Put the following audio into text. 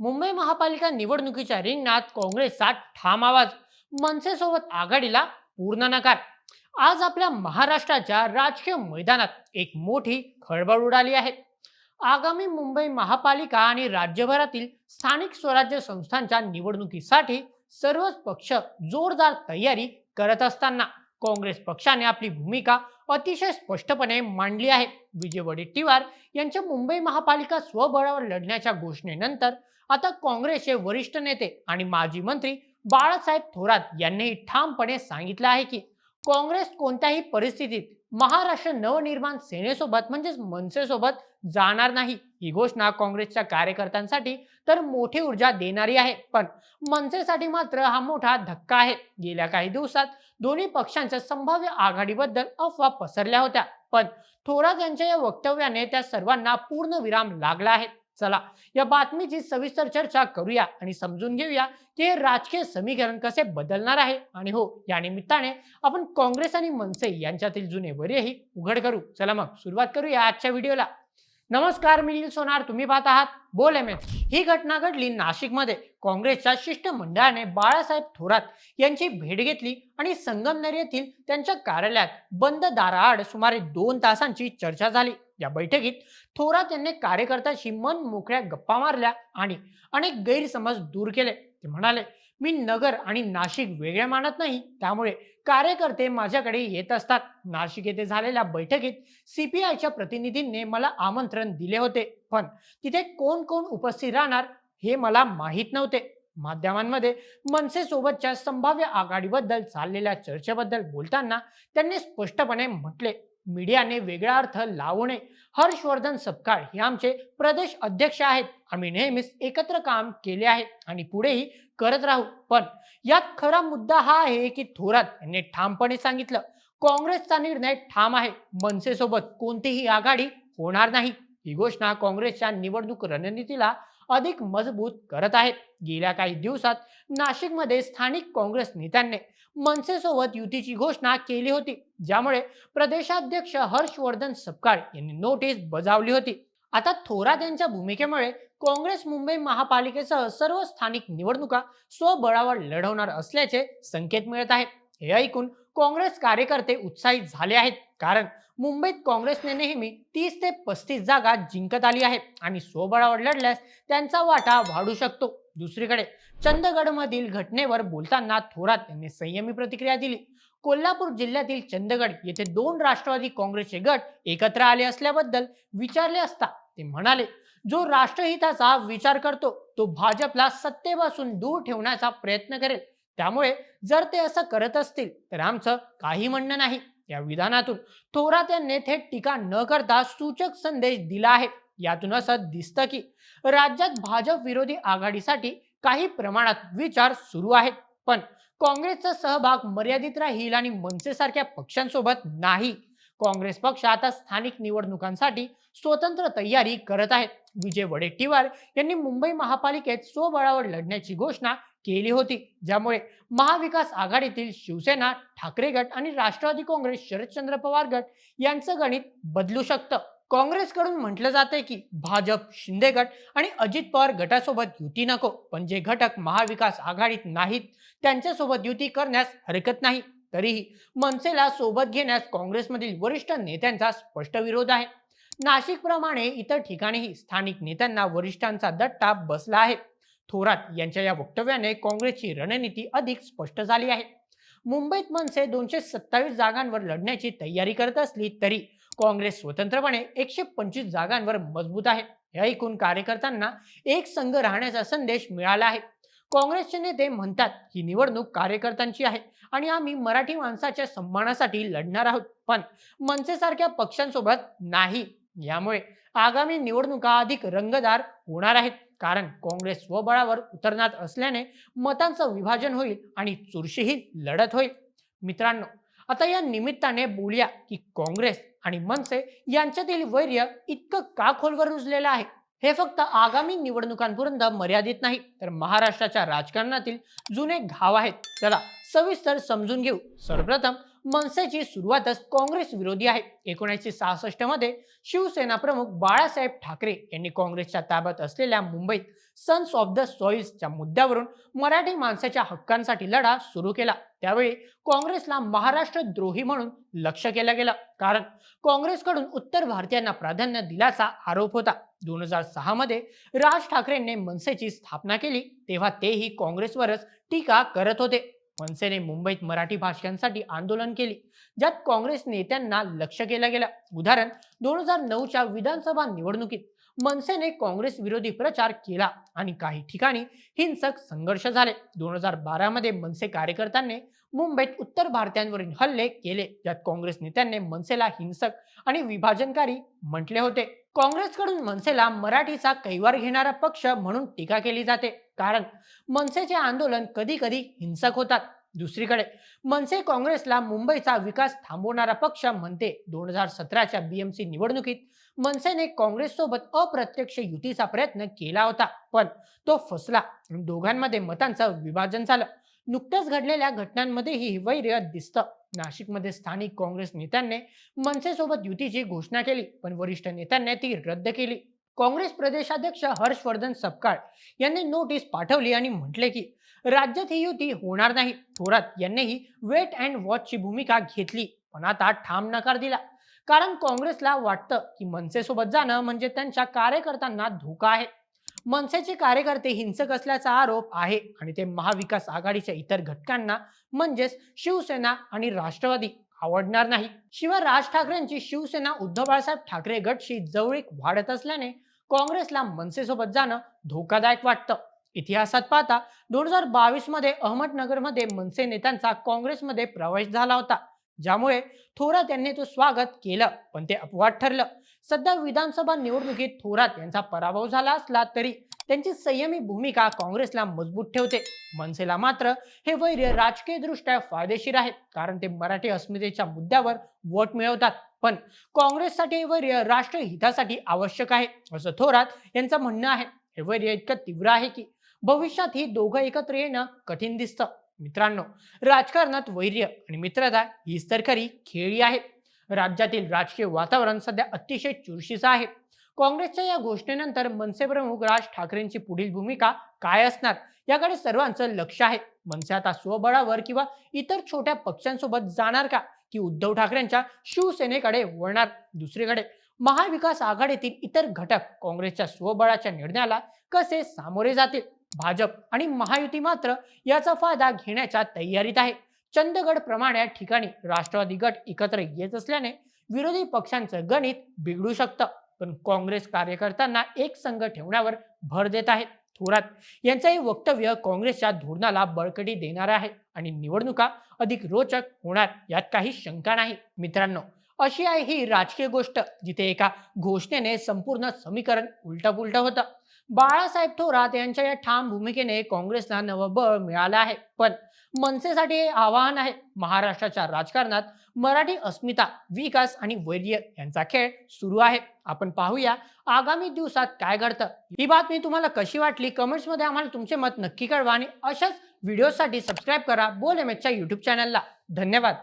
मुंबई महापालिका निवडणुकीच्या रिंगणात काँग्रेसचा ठाम आवाज मनसेसोबत आघाडीला पूर्ण नकार. आज आपल्या महाराष्ट्राच्या राजकीय मैदानात एक मोठी खळबळ उडाली आहे. आगामी मुंबई महापालिका आणि राज्यभरातील स्थानिक स्वराज्य संस्थांच्या निवडणुकीसाठी सर्वच पक्ष जोरदार तयारी करत असताना काँग्रेस पक्षाने आपली भूमिका अतिशय स्पष्टपणे मांडली आहे. विजय वडेट्टीवार यांच्या मुंबई महापालिका स्वबळावर लढण्याच्या घोषणेनंतर आता काँग्रेसचे वरिष्ठ नेते आणि माजी मंत्री बाळासाहेब थोरात यांनीही ठामपणे सांगितलं आहे की काँग्रेस कोणत्याही परिस्थितीत महाराष्ट्र नवनिर्माण सेनेसोबत म्हणजेच मनसेसोबत जाणार नाही. ही घोषणा काँग्रेसच्या कार्यकर्त्यांसाठी तर मोठी ऊर्जा देणारी आहे. पण मनसेसाठी मात्र हा मोठा धक्का आहे. गेल्या काही दिवसात दोन्ही पक्षांच्या संभाव्य आघाडीबद्दल अफवा पसरल्या होत्या. पण थोरात यांच्या या वक्तव्याने त्या सर्वांना पूर्ण विराम लागला आहे. चला या बातमीची सविस्तर चर्चा करूया आणि समजून घेऊया की हे राजकीय समीकरण कसे बदलणार आहे. आणि हो या निमित्ताने आपण काँग्रेस आणि मनसे यांच्यातील जुने वरेही उघड करू. चला मग सुरुवात करूया आजच्या व्हिडिओला. नमस्कार मी नील सोनार. तुम्ही पाहत आहात बोल एम ही घटना घडली नाशिकमध्ये. काँग्रेसच्या शिष्टमंडळाने बाळासाहेब थोरात यांची भेट घेतली आणि संगमनेर येथील त्यांच्या कार्यालयात बंद दाराआड सुमारे दोन तासांची चर्चा झाली. या बैठकीत थोरात यांनी कार्यकर्त्याशी मन मोकळ्या गप्पा मारल्या आणि अनेक गैरसमज दूर केले. ते म्हणाले मी नगर आणि नाशिक वेगळे मानत नाही. त्यामुळे कार्यकर्ते माझ्याकडे येत असतात. नाशिक येथे झालेल्या बैठकीत सीपीआयच्या प्रतिनिधींनी मला आमंत्रण दिले होते. पण तिथे कोण कोण उपस्थित राहणार हे मला माहीत नव्हते. माध्यमांमध्ये मनसेसोबतच्या संभाव्य आघाडीबद्दल चाललेल्या चर्चेबद्दल बोलताना त्यांनी स्पष्टपणे म्हटले मीडियाने वेगळा अर्थ लावू नये हर्षवर्धन सपकाळ हे आमचे प्रदेश अध्यक्ष आहेत. आम्ही नेहमीच एकत्र काम केले आहे आणि पुढेही करत राहू. पण यात खरा मुद्दा हा आहे की थोरात यांनी ठामपणे सांगितलं काँग्रेसचा निर्णय ठाम आहे. मनसेसोबत कोणतीही आघाडी होणार नाही. ही घोषणा काँग्रेसच्या निवडणूक रणनीतीला अधिक मजबूत करत आहेत. गेल्या काही दिवसात नाशिकमध्ये स्थानिक काँग्रेस नेत्यांनी मनसेसोबत युतीची घोषणा केली होती. ज्यामुळे प्रदेशाध्यक्ष हर्षवर्धन सपकाळ यांनी नोटीस बजावली होती. आता थोरात यांच्या भूमिकेमुळे काँग्रेस मुंबई महापालिकेसह सर्व स्थानिक निवडणुका स्वबळावर लढवणार असल्याचे संकेत मिळत आहेत. हे ऐकून काँग्रेस कार्यकर्ते उत्साहित झाले आहेत. कारण मुंबईत काँग्रेसने नेहमी तीस ते पस्तीस जागा जिंकत आली आहे आणि स्वबळावर लढल्यास त्यांचा वाटा वाढू शकतो. दुसरीकडे चंदगडमधील घटनेवर बोलताना थोरात यांनी संयमी प्रतिक्रिया दिली. कोल्हापूर जिल्ह्यातील चंदगड येथे दोन राष्ट्रवादी काँग्रेसचे गट एकत्र आले असल्याबद्दल विचारले असता ते म्हणाले जो राष्ट्रहिताचा विचार करतो तो भाजपला सत्तेपासून दूर ठेवण्याचा प्रयत्न करेल. त्यामुळे जर ते असं करत असतील तर आमचं काही म्हणणं नाही. या विधानातून थोरात यांनी थेट टीका न करता सूचक संदेश दिला आहे. यातून असं दिसतं की राज्यात भाजप विरोधी आघाडीसाठी काही प्रमाणात विचार सुरू आहेत. पण काँग्रेसचा सहभाग मर्यादित राहील आणि मनसेसारख्या पक्षांसोबत नाही. काँग्रेस पक्ष आता स्थानिक निवडणुकांसाठी स्वतंत्र तयारी करत आहेत विजय वडेट्टीवार यांनी मुंबई महापालिकेत स्वबळावर लढण्याची घोषणा केली होती. ज्यामुळे महाविकास आघाडीतील शिवसेना ठाकरे गट आणि राष्ट्रवादी काँग्रेस शरदचंद्र पवार गट यांचं गणित बदलू शकतं. काँग्रेसकडून म्हटलं जाते की भाजप शिंदे गट आणि अजित पवार गटासोबत युती नको. पण जे घटक महाविकास आघाडीत नाहीत त्यांच्यासोबत युती करण्यास हरकत नाही. तरीही मनसेला सोबत घेण्यास काँग्रेसमधील वरिष्ठ नेत्यांचा स्पष्ट विरोध आहे. नाशिकप्रमाणे इतर ठिकाणीही स्थानिक नेत्यांना वरिष्ठांचा दट्टा बसला आहे. थोरात यांच्या या वक्तव्याने काँग्रेसची रणनीती अधिक स्पष्ट झाली आहे. मुंबईत मनसे दोनशे सत्तावीस जागांवर लढण्याची तयारी करत असली तरी काँग्रेस स्वतंत्रपणे एकशे पंचवीस जागांवर मजबूत आहे. हे ऐकून कार्यकर्त्यांना एक संघ राहण्याचा संदेश मिळाला आहे. काँग्रेसचे नेते म्हणतात ही निवडणूक कार्यकर्त्यांची आहे आणि आम्ही मराठी माणसाच्या सन्मानासाठी लढणार आहोत. पण मनसेसारख्या पक्षांसोबत नाही. यामुळे आगामी निवडणुका अधिक रंगदार होणार आहेत. कारण काँग्रेस स्वबळावर उतरणार असल्याने मतांचं विभाजन होईल आणि चुरशीही लढत होईल. मित्रांनो आता या निमित्ताने बोलूया की काँग्रेस आणि मनसे यांच्यातील वैर्य इतकं का खोलवर रुजलेलं आहे. हे फक्त आगामी निवडणुकांपर्यंत मर्यादित नाही तर महाराष्ट्राच्या राजकारणातील जुने घाव आहेत. चला सविस्तर समजून घेऊ. सर्वप्रथम मनसेची सुरुवातच काँग्रेस विरोधी आहे. एकोणीसशे सहासष्टमध्ये शिवसेना प्रमुख बाळासाहेब ठाकरे यांनी काँग्रेसच्या ताब्यात असलेल्या मुंबईत सन्स ऑफ द सॉइल्सच्या मुद्द्यावरून मराठी माणसाच्या हक्कांसाठी लढा सुरू केला. त्यावेळी काँग्रेसला महाराष्ट्र द्रोही म्हणून लक्ष केलं गेलं. कारण काँग्रेसकडून उत्तर भारतीयांना प्राधान्य दिल्याचा आरोप होता. दोन हजार सहा मध्ये राज ठाकरेंनी मनसेची स्थापना केली. तेव्हा तेही काँग्रेसवरच टीका करत होते. मनसेने मुंबईत मराठी भाषकांसाठी आंदोलन केली ज्यात काँग्रेस नेत्यांना लक्ष केलं गेलं. उदाहरण दोन हजार नऊच्या विधानसभा निवडणुकीत मनसेने काँग्रेस विरोधी प्रचार केला आणि काही ठिकाणी हिंसक संघर्ष झाले. दोन हजार बारा मध्ये मनसे कार्यकर्त्यांनी मुंबईत उत्तर भारतीयांवरील हल्ले केले ज्यात काँग्रेस नेत्यांनी मनसेला हिंसक आणि विभाजनकारी म्हटले होते. काँग्रेसकडून मनसेला मराठीचा कैवार घेणारा पक्ष म्हणून टीका केली जाते. कारण मनसेचे आंदोलन कधी कधी हिंसक होतात. दुसरीकडे मनसे काँग्रेसला मुंबईचा विकास थांबवणारा पक्ष म्हणते दोन हजार सतराच्या बीएमसी निवडणुकीत. मनसेने काँग्रेससोबत अप्रत्यक्ष युतीचा प्रयत्न केला होता पण तो फसला दोघांमध्ये मतांचं विभाजन झालं. नुकत्याच घडलेल्या घटनांमध्येही वैर्य दिसतं. नाशिकमध्ये स्थानिक काँग्रेस नेत्यांनी मनसेसोबत युतीची घोषणा केली पण वरिष्ठ नेत्यांनी ती रद्द केली. काँग्रेस प्रदेशाध्यक्ष हर्षवर्धन सपकाळ यांनी नोटीस पाठवली आणि म्हटले की राज्यात ही युती होणार नाही. थोरात यांनीही वेट अँड वॉचची भूमिका घेतली पण आता ठाम नकार दिला. कारण काँग्रेसला वाटतं की मनसेसोबत जाणं म्हणजे त्यांच्या कार्यकर्त्यांना धोका आहे. मनसेचे कार्यकर्ते हिंसक असल्याचा आरोप आहे आणि ते महाविकास आघाडीच्या इतर घटकांना म्हणजेच शिवसेना आणि राष्ट्रवादी आवडणार नाही. शिवाय राज ठाकरेंची शिवसेना उद्धव बाळासाहेब ठाकरे गटशी जवळीक वाढत असल्याने काँग्रेसला मनसेसोबत जाणं धोकादायक वाटतं. इतिहासात पाहता दोन हजार बावीसमध्ये अहमदनगरमध्ये मनसे नेत्यांचा काँग्रेसमध्ये प्रवेश झाला होता. ज्यामुळे थोरात यांनी तो स्वागत केलं पण ते अपवाद ठरलं. सध्या विधानसभा निवडणुकीत थोरात यांचा पराभव झाला असला तरी त्यांची संयमी भूमिका काँग्रेसला मजबूत ठेवते. मनसेला मात्र हे वैर्य राजकीय दृष्ट्या फायदेशीर आहे कारण ते मराठी अस्मितेच्या मुद्द्यावर वोट मिळवतात. पण काँग्रेससाठी हे वैर्य राष्ट्रहितासाठी आवश्यक आहे असं थोरात यांचं म्हणणं आहे. हे वैर्य इतकं तीव्र आहे की भविष्यात ही दोघं एकत्र येणं कठीण दिसतं. मित्रांनो राजकारणात वैर्य आणि मित्रता हीच तर खरी खेळी आहे. राज्यातील राजकीय वातावरण सध्या अतिशय चुरशीचं आहे. काँग्रेसच्या या घोषणेनंतर मनसे प्रमुख राज ठाकरेंची पुढील भूमिका काय असणार? याकडे सर्वांचं लक्ष आहे. मनसे आता स्वबळावर किंवा इतर छोट्या पक्षांसोबत जाणार का? की उद्धव ठाकरेंच्या शिवसेनेकडे वळणार? दुसरीकडे महाविकास आघाडीतील इतर घटक काँग्रेसच्या स्वबळाच्या निर्णयाला कसे सामोरे जातील? भाजप आणि महायुती मात्र याचा फायदा घेण्याच्या तयारीत आहे. चंदगड प्रमाणे या ठिकाणी राष्ट्रवादी गट एकत्र येत असल्याने विरोधी पक्षांचं गणित बिघडू शकतं. पण काँग्रेस कार्यकर्त्यांना एक संघ ठेवण्यावर भर देत आहेत. थोरात यांचं हे वक्तव्य काँग्रेसच्या धोरणाला बळकटी देणार आहे आणि निवडणुका अधिक रोचक होणार यात काही शंका नाही. मित्रांनो अशी आहे ही राजकीय गोष्ट जिथे एका घोषणेने संपूर्ण समीकरण उलटपुलट होतं. बाळासाहेब थोरात यांच्या या ठाम भूमिकेने काँग्रेसला नवं बळ मिळालं आहे. पण मनसेसाठी हे आव्हान आहे. महाराष्ट्राच्या राजकारणात मराठी अस्मिता विकास आणि वैर्य यांचा खेळ सुरू आहे. आपण पाहूया आगामी दिवसात काय घडतं. ही बातमी तुम्हाला कशी वाटली? कमेंट्समध्ये आम्हाला तुमचे मत नक्की कळवा आणि अशाच व्हिडिओसाठी सबस्क्राईब करा. बोल एम एचच्या युट्यूब चॅनलला धन्यवाद.